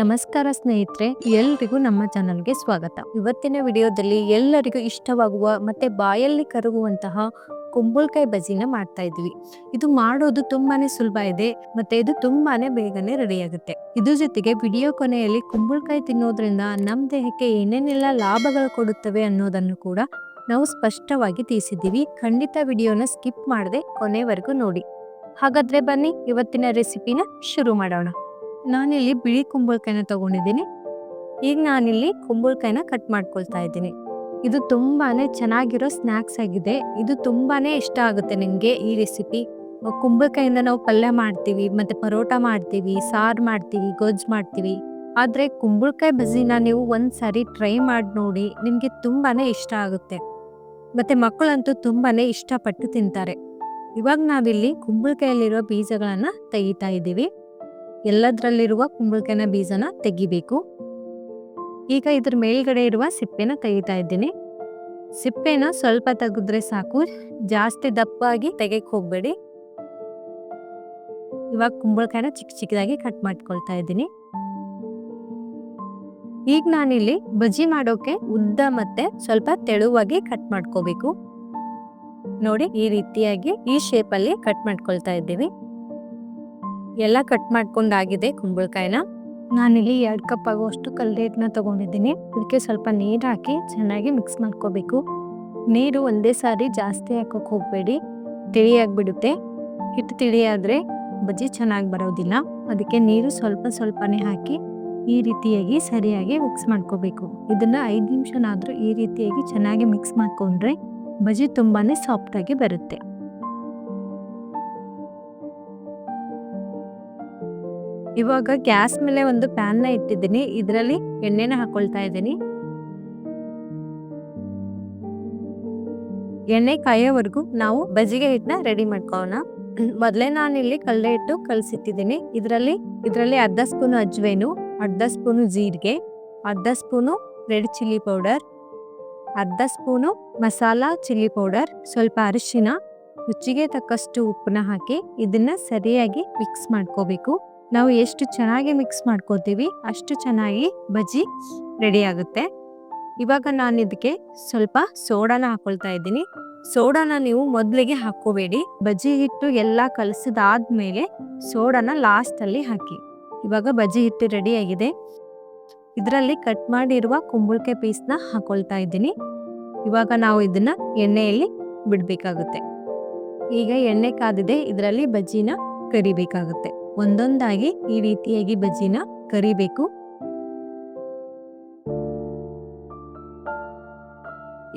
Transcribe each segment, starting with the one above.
ನಮಸ್ಕಾರ ಸ್ನೇಹಿತರೆ, ಎಲ್ರಿಗೂ ನಮ್ಮ ಚಾನಲ್ಗೆ ಸ್ವಾಗತ. ಇವತ್ತಿನ ವಿಡಿಯೋದಲ್ಲಿ ಎಲ್ಲರಿಗೂ ಇಷ್ಟವಾಗುವ ಮತ್ತೆ ಬಾಯಲ್ಲಿ ಕರಗುವಂತಹ ಕುಂಬಳಕಾಯಿ ಬಜಿನ ಮಾಡ್ತಾ ಇದ್ವಿ. ಇದು ಮಾಡೋದು ತುಂಬಾನೇ ಸುಲಭ ಇದೆ, ಮತ್ತೆ ಇದು ತುಂಬಾನೇ ಬೇಗನೆ ರೆಡಿ ಆಗುತ್ತೆ ಇದ್ರ ಜೊತೆಗೆ ವಿಡಿಯೋ ಕೊನೆಯಲ್ಲಿ ಕುಂಬಳಕಾಯಿ ತಿನ್ನೋದ್ರಿಂದ ನಮ್ಮ ದೇಹಕ್ಕೆ ಏನೇನೆಲ್ಲ ಲಾಭಗಳು ಕೊಡುತ್ತವೆ ಅನ್ನೋದನ್ನು ಕೂಡ ನಾವು ಸ್ಪಷ್ಟವಾಗಿ ತಿಳಿಸಿದ್ದೀವಿ. ಖಂಡಿತ ವಿಡಿಯೋನ ಸ್ಕಿಪ್ ಮಾಡದೆ ಕೊನೆವರೆಗೂ ನೋಡಿ. ಹಾಗಾದ್ರೆ ಬನ್ನಿ, ಇವತ್ತಿನ ರೆಸಿಪಿನ ಶುರು ಮಾಡೋಣ. ನಾನಿಲ್ಲಿ ಬಿಳಿ ಕುಂಬಳಕಾಯಿನ ತಗೊಂಡಿದ್ದೀನಿ. ಈಗ ನಾನಿಲ್ಲಿ ಕುಂಬಳಕಾಯಿನ ಕಟ್ ಮಾಡ್ಕೊಳ್ತಾ ಇದ್ದೀನಿ. ಇದು ತುಂಬಾನೇ ಚೆನ್ನಾಗಿರೋ ಸ್ನ್ಯಾಕ್ಸ್ ಆಗಿದೆ. ಇದು ತುಂಬಾನೇ ಇಷ್ಟ ಆಗುತ್ತೆ ನಿಮಗೆ ಈ ರೆಸಿಪಿ ಕುಂಬಳಕಾಯಿಂದ ನಾವು ಪಲ್ಯ ಮಾಡ್ತೀವಿ, ಮತ್ತೆ ಪರೋಟ ಮಾಡ್ತೀವಿ, ಸಾರು ಮಾಡ್ತೀವಿ, ಗೊಜ್ಜು ಮಾಡ್ತೀವಿ. ಆದರೆ ಕುಂಬಳಕಾಯಿ ಬಜ್ಜಿನ ನೀವು ಒಂದ್ಸಾರಿ ಟ್ರೈ ಮಾಡಿ ನೋಡಿ ನಿಮಗೆ ತುಂಬಾನೇ ಇಷ್ಟ ಆಗುತ್ತೆ. ಮತ್ತೆ ಮಕ್ಕಳಂತೂ ತುಂಬಾನೇ ಇಷ್ಟಪಟ್ಟು ತಿಂತಾರೆ. ಇವಾಗ ನಾವಿಲ್ಲಿ ಕುಂಬಳಕಾಯಲ್ಲಿರೋ ಬೀಜಗಳನ್ನು ತೆಗಿತಾ ಇದ್ದೀವಿ. ಎಲ್ಲದರಲ್ಲಿರುವ ಕುಂಬಳಕಾಯಿನ ಬೀಜನ ತೆಗಿಬೇಕು. ಈಗ ಇದ್ರ ಮೇಲ್ಗಡೆ ಇರುವ ಸಿಪ್ಪೆನ ತೆಗಿತಾ ಇದ್ದೀನಿ. ಸಿಪ್ಪೆನ ಸ್ವಲ್ಪ ತೆಗೆದ್ರೆ ಸಾಕು. ಜಾಸ್ತಿ ದಪ್ಪಾಗಿ ತೆಗೆಕ್ ಹೋಗ್ಬೇಡಿ. ಇವಾಗ ಕುಂಬಳಕಾಯಿನ ಚಿಕ್ಕ ಚಿಕ್ಕದಾಗಿ ಕಟ್ ಮಾಡ್ಕೊಳ್ತಾ ಇದ್ದೀನಿ. ಈಗ ನಾನಿಲ್ಲಿ ಬಜ್ಜಿ ಮಾಡೋಕೆ ಉದ್ದ ಮತ್ತೆ ಸ್ವಲ್ಪ ತೆಳುವಾಗಿ ಕಟ್ ಮಾಡ್ಕೋಬೇಕು. ನೋಡಿ ಈ ರೀತಿಯಾಗಿ ಈ ಶೇಪಲ್ಲಿ ಕಟ್ ಮಾಡ್ಕೊಳ್ತಾ ಇದ್ದೀವಿ. ಎಲ್ಲ ಕಟ್ ಮಾಡ್ಕೊಂಡಾಗಿದೆ ಕುಂಬಳಕಾಯಿನ. ನಾನಿಲ್ಲಿ ಎರಡು ಕಪ್ ಆಗುವಷ್ಟು ಕಲ್ಲೇಟ್ನ ತಗೊಂಡಿದ್ದೀನಿ. ಅದಕ್ಕೆ ಸ್ವಲ್ಪ ನೀರು ಹಾಕಿ ಚೆನ್ನಾಗಿ ಮಿಕ್ಸ್ ಮಾಡ್ಕೋಬೇಕು. ನೀರು ಒಂದೇ ಸಾರಿ ಜಾಸ್ತಿ ಹಾಕೋಕೆ ಹೋಗಬೇಡಿ. ತಿಳಿಯಾಗ್ಬಿಡುತ್ತೆ ಹಿಟ್ಟು ತಿಳಿಯಾದರೆ ಬಜ್ಜಿ ಚೆನ್ನಾಗಿ ಬರೋದಿಲ್ಲ. ಅದಕ್ಕೆ ನೀರು ಸ್ವಲ್ಪ ಸ್ವಲ್ಪನೇ ಹಾಕಿ ಈ ರೀತಿಯಾಗಿ ಸರಿಯಾಗಿ ಮಿಕ್ಸ್ ಮಾಡ್ಕೋಬೇಕು. ಇದನ್ನು ಐದು ನಿಮಿಷನಾದರೂ ಈ ರೀತಿಯಾಗಿ ಚೆನ್ನಾಗಿ ಮಿಕ್ಸ್ ಮಾಡಿಕೊಂಡ್ರೆ ಬಜ್ಜಿ ತುಂಬಾನೇ ಸಾಫ್ಟಾಗಿ ಬರುತ್ತೆ. ಇವಾಗ ಗ್ಯಾಸ್ ಮೇಲೆ ಒಂದು ಪ್ಯಾನ್ನ ಇಟ್ಟಿದ್ದೀನಿ. ಇದರಲ್ಲಿ ಎಣ್ಣೆನ ಹಾಕೊಳ್ತಾ ಇದ್ದೀನಿ. ಎಣ್ಣೆ ಕಾಯೋವರೆಗೂ ನಾವು ಬಜ್ಜಿಗೆ ಹಿಟ್ಟನ್ನ ರೆಡಿ ಮಾಡ್ಕೋಣ ಮೊದಲೇ ನಾನು ಇಲ್ಲಿ ಕಳ್ಳೆ ಹಿಟ್ಟು ಕಲಸಿಟ್ಟಿದ್ದೀನಿ. ಇದರಲ್ಲಿ ಇದರಲ್ಲಿ ಅರ್ಧ ಸ್ಪೂನು ಅಜ್ವೇನು, ಅರ್ಧ ಸ್ಪೂನು ಜೀರಿಗೆ, ಅರ್ಧ ಸ್ಪೂನು ರೆಡ್ ಚಿಲ್ಲಿ ಪೌಡರ್, ಅರ್ಧ ಸ್ಪೂನು ಮಸಾಲ ಚಿಲ್ಲಿ ಪೌಡರ್, ಸ್ವಲ್ಪ ಅರಿಶಿನ, ರುಚಿಗೆ ತಕ್ಕಷ್ಟು ಉಪ್ಪನ್ನ ಹಾಕಿ ಇದನ್ನ ಸರಿಯಾಗಿ ಮಿಕ್ಸ್ ಮಾಡ್ಕೋಬೇಕು. ನಾವು ಎಷ್ಟು ಚೆನ್ನಾಗಿ ಮಿಕ್ಸ್ ಮಾಡ್ಕೋತೀವಿ, ಅಷ್ಟು ಚೆನ್ನಾಗಿ ಬಜ್ಜಿ ರೆಡಿ ಆಗುತ್ತೆ. ಇವಾಗ ನಾನು ಇದಕ್ಕೆ ಸ್ವಲ್ಪ ಸೋಡಾನ ಹಾಕೊಳ್ತಾ ಇದ್ದೀನಿ. ಸೋಡಾನ ನೀವು ಮೊದಲಿಗೆ ಹಾಕೋಬೇಡಿ ಬಜ್ಜಿ ಹಿಟ್ಟು ಎಲ್ಲ ಕಲಸಿದಾದ್ಮೇಲೆ ಸೋಡಾನ ಲಾಸ್ಟಲ್ಲಿ ಹಾಕಿ. ಇವಾಗ ಬಜ್ಜಿ ಹಿಟ್ಟು ರೆಡಿ ಆಗಿದೆ. ಇದರಲ್ಲಿ ಕಟ್ ಮಾಡಿರುವ ಕುಂಬಳಕಾಯಿ ಪೀಸ್ನ ಹಾಕೊಳ್ತಾ ಇದ್ದೀನಿ. ಇವಾಗ ನಾವು ಇದನ್ನ ಎಣ್ಣೆಯಲ್ಲಿ ಬಿಡಬೇಕಾಗುತ್ತೆ. ಈಗ ಎಣ್ಣೆ ಕಾದಿದೆ, ಇದರಲ್ಲಿ ಬಜ್ಜಿನ ಕರಿಬೇಕಾಗುತ್ತೆ. ಒಂದೊಂದಾಗಿ ಈ ರೀತಿಯಾಗಿ ಬಜ್ಜಿನ ಕರಿಬೇಕು.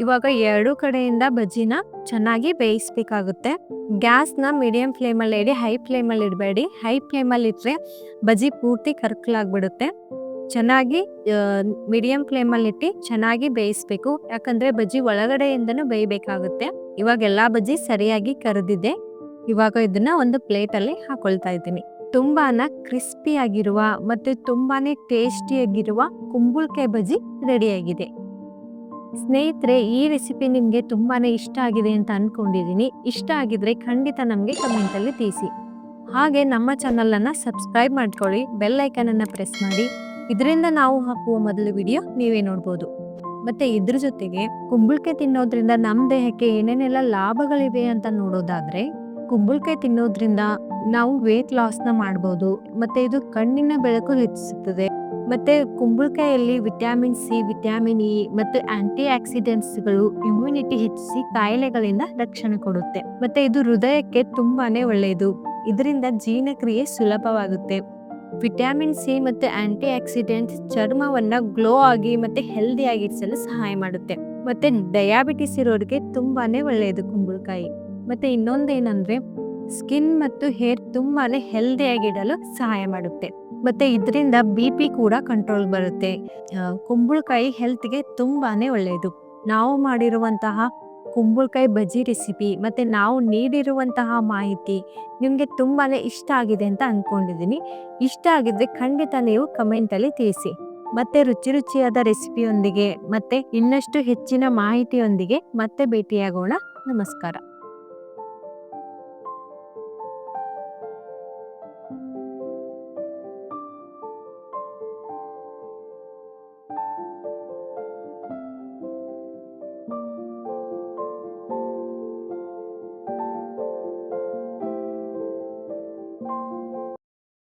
ಇವಾಗ ಎರಡು ಕಡೆಯಿಂದ ಬಜ್ಜಿನ ಚೆನ್ನಾಗಿ ಬೇಯಿಸ್ಬೇಕಾಗುತ್ತೆ. ಗ್ಯಾಸ್ನ ಮೀಡಿಯಂ ಫ್ಲೇಮಲ್ಲಿ ಇಡಿ, ಹೈ ಫ್ಲೇಮಲ್ಲಿ ಇಡಬೇಡಿ. ಹೈ ಫ್ಲೇಮಲ್ಲಿ ಇಟ್ಟರೆ ಬಜ್ಜಿ ಪೂರ್ತಿ ಕರ್ಕಲಾಗ್ಬಿಡುತ್ತೆ ಚೆನ್ನಾಗಿ ಮೀಡಿಯಂ ಫ್ಲೇಮಲ್ಲಿ ಇಟ್ಟು ಚೆನ್ನಾಗಿ ಬೇಯಿಸ್ಬೇಕು. ಯಾಕಂದ್ರೆ ಬಜ್ಜಿ ಒಳಗಡೆಯಿಂದನೂ ಬೇಯಬೇಕಾಗುತ್ತೆ. ಇವಾಗ ಎಲ್ಲಾ ಬಜ್ಜಿ ಸರಿಯಾಗಿ ಕರೆದಿದೆ. ಇವಾಗ ಇದನ್ನ ಒಂದು ಪ್ಲೇಟಲ್ಲಿ ಹಾಕೊಳ್ತಾ ಇದ್ದೀನಿ. ತುಂಬಾನ ಕ್ರಿಸ್ಪಿಯಾಗಿರುವ ಮತ್ತೆ ತುಂಬಾನೇ ಟೇಸ್ಟಿಯಾಗಿರುವ ಕುಂಬಳಕಾಯಿ ಬಜ್ಜಿ ರೆಡಿಯಾಗಿದೆ. ಸ್ನೇಹಿತರೆ, ಈ ರೆಸಿಪಿ ನಿಮಗೆ ತುಂಬಾನೇ ಇಷ್ಟ ಆಗಿದೆ ಅಂತ ಅನ್ಕೊಂಡಿದ್ದೀನಿ. ಇಷ್ಟ ಆಗಿದ್ರೆ ಖಂಡಿತ ನಮಗೆ ಕಮೆಂಟಲ್ಲಿ ತಿಳಿಸಿ. ಹಾಗೆ ನಮ್ಮ ಚಾನಲನ್ನು ಸಬ್ಸ್ಕ್ರೈಬ್ ಮಾಡ್ಕೊಳ್ಳಿ ಬೆಲ್ ಐಕನನ್ನು ಪ್ರೆಸ್ ಮಾಡಿ. ಇದರಿಂದ ನಾವು ಹಾಕುವ ಮೊದಲ ವಿಡಿಯೋ ನೀವೇ ನೋಡ್ಬೋದು. ಮತ್ತೆ ಇದ್ರ ಜೊತೆಗೆ ಕುಂಬಳಕಾಯಿ ತಿನ್ನೋದ್ರಿಂದ ನಮ್ಮ ದೇಹಕ್ಕೆ ಏನೇನೆಲ್ಲ ಲಾಭಗಳಿವೆ ಅಂತ ನೋಡೋದಾದ್ರೆ ಕುಂಬಳಕಾಯಿ ತಿನ್ನೋದ್ರಿಂದ ನಾವು ವೇಟ್ ಲಾಸ್ನ ಮಾಡ್ಬೋದು. ಮತ್ತೆ ಇದು ಕಣ್ಣಿನ ಬೆಳಕು ಹೆಚ್ಚಿಸುತ್ತದೆ. ಮತ್ತೆ ಕುಂಬಳಕಾಯಲ್ಲಿ ವಿಟಮಿನ್ ಸಿ ವಿಟಮಿನ್ ಇ ಮತ್ತು ಆಂಟಿ ಆಕ್ಸಿಡೆಂಟ್ಸ್ಗಳು ಇಮ್ಯುನಿಟಿ ಹೆಚ್ಚಿಸಿ ಕಾಯಿಲೆಗಳಿಂದ ರಕ್ಷಣೆ ಕೊಡುತ್ತೆ. ಮತ್ತೆ ಇದು ಹೃದಯಕ್ಕೆ ತುಂಬಾನೇ ಒಳ್ಳೆಯದು. ಇದರಿಂದ ಜೀರ್ಣಕ್ರಿಯೆ ಸುಲಭವಾಗುತ್ತೆ. ವಿಟಮಿನ್ ಸಿ ಮತ್ತು ಆಂಟಿ ಆಕ್ಸಿಡೆಂಟ್ ಚರ್ಮವನ್ನ ಗ್ಲೋ ಆಗಿ ಮತ್ತೆ ಹೆಲ್ದಿ ಆಗಿರಿಸಲು ಸಹಾಯ ಮಾಡುತ್ತೆ. ಮತ್ತೆ ಡಯಾಬಿಟಿಸ್ ಇರೋರಿಗೆ ತುಂಬಾನೇ ಒಳ್ಳೆಯದು ಕುಂಬಳಕಾಯಿ. ಮತ್ತೆ ಇನ್ನೊಂದೇನಂದ್ರೆ ಸ್ಕಿನ್ ಮತ್ತು ಹೇರ್ ತುಂಬಾನೇ ಹೆಲ್ದಿ ಆಗಿಡಲು ಸಹಾಯ ಮಾಡುತ್ತೆ. ಮತ್ತೆ ಇದರಿಂದ ಬಿ ಪಿ ಕೂಡ ಕಂಟ್ರೋಲ್ ಬರುತ್ತೆ. ಕುಂಬಳಕಾಯಿ ಹೆಲ್ತ್ಗೆ ತುಂಬಾನೇ ಒಳ್ಳೆಯದು ನಾವು ಮಾಡಿರುವಂತಹ ಕುಂಬಳಕಾಯಿ ಬಜ್ಜಿ ರೆಸಿಪಿ ಮತ್ತೆ ನಾವು ನೀಡಿರುವಂತಹ ಮಾಹಿತಿ ನಿಮಗೆ ತುಂಬಾನೇ ಇಷ್ಟ ಆಗಿದೆ ಅಂತ ಅನ್ಕೊಂಡಿದ್ದೀನಿ. ಇಷ್ಟ ಆಗಿದ್ರೆ ಖಂಡಿತ ನೀವು ಕಮೆಂಟಲ್ಲಿ ತಿಳಿಸಿ. ಮತ್ತೆ ರುಚಿ ರುಚಿಯಾದ ರೆಸಿಪಿಯೊಂದಿಗೆ ಮತ್ತೆ ಇನ್ನಷ್ಟು ಹೆಚ್ಚಿನ ಮಾಹಿತಿಯೊಂದಿಗೆ ಮತ್ತೆ ಭೇಟಿಯಾಗೋಣ. ನಮಸ್ಕಾರ.